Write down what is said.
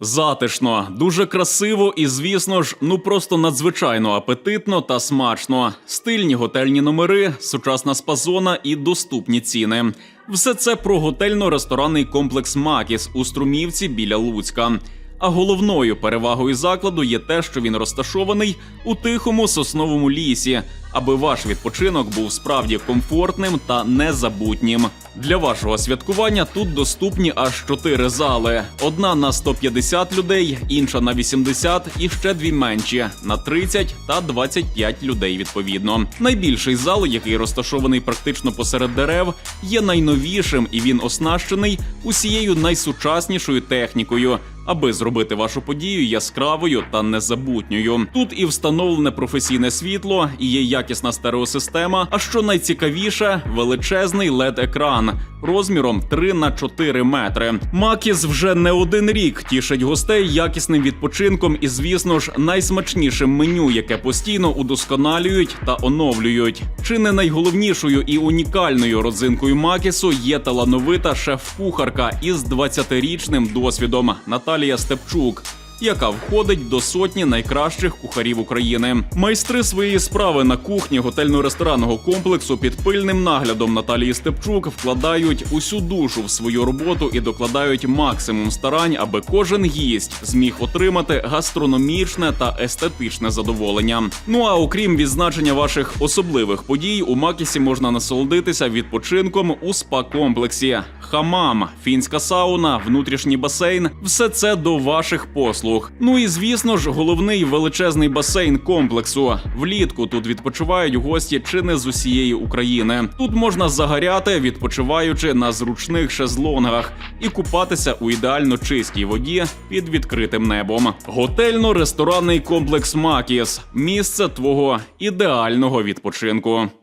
Затишно, дуже красиво і, звісно ж, ну просто надзвичайно апетитно та смачно. Стильні готельні номери, сучасна спазона і доступні ціни. Все це про готельно-ресторанний комплекс Макіс у Струмівці біля Луцька. А головною перевагою закладу є те, що він розташований у тихому сосновому лісі, аби ваш відпочинок був справді комфортним та незабутнім. Для вашого святкування тут доступні аж чотири зали: одна на 150 людей, інша на 80 і ще дві менші на 30 та 25 людей. Відповідно, найбільший зал, який розташований практично посеред дерев, є найновішим і він оснащений усією найсучаснішою технікою. Аби зробити вашу подію яскравою та незабутньою. Тут і встановлене професійне світло, і є якісна стереосистема. А що найцікавіше, величезний led екран розміром 3 на 4 метри. Макіс вже не один рік тішить гостей якісним відпочинком і, звісно ж, найсмачнішим меню, яке постійно удосконалюють та оновлюють. Чи не найголовнішою і унікальною родзинкою Макісу є талановита шеф-кухарка із 20-річним досвідом Наталія Степчук. Яка входить до сотні найкращих кухарів України. Майстри своєї справи на кухні готельно-ресторанного комплексу під пильним наглядом Наталії Степчук вкладають усю душу в свою роботу і докладають максимум старань, аби кожен гість зміг отримати гастрономічне та естетичне задоволення. Ну а окрім відзначення ваших особливих подій, у Макісі можна насолодитися відпочинком у спа-комплексі. Хамам, фінська сауна, внутрішній басейн все це до ваших послуг. Ну і звісно ж, головний величезний басейн комплексу. Влітку тут відпочивають гості чи не з усієї України. Тут можна загоряти, відпочиваючи на зручних шезлонгах, і купатися у ідеально чистій воді під відкритим небом. Готельно-ресторанний комплекс Макіс місце твого ідеального відпочинку.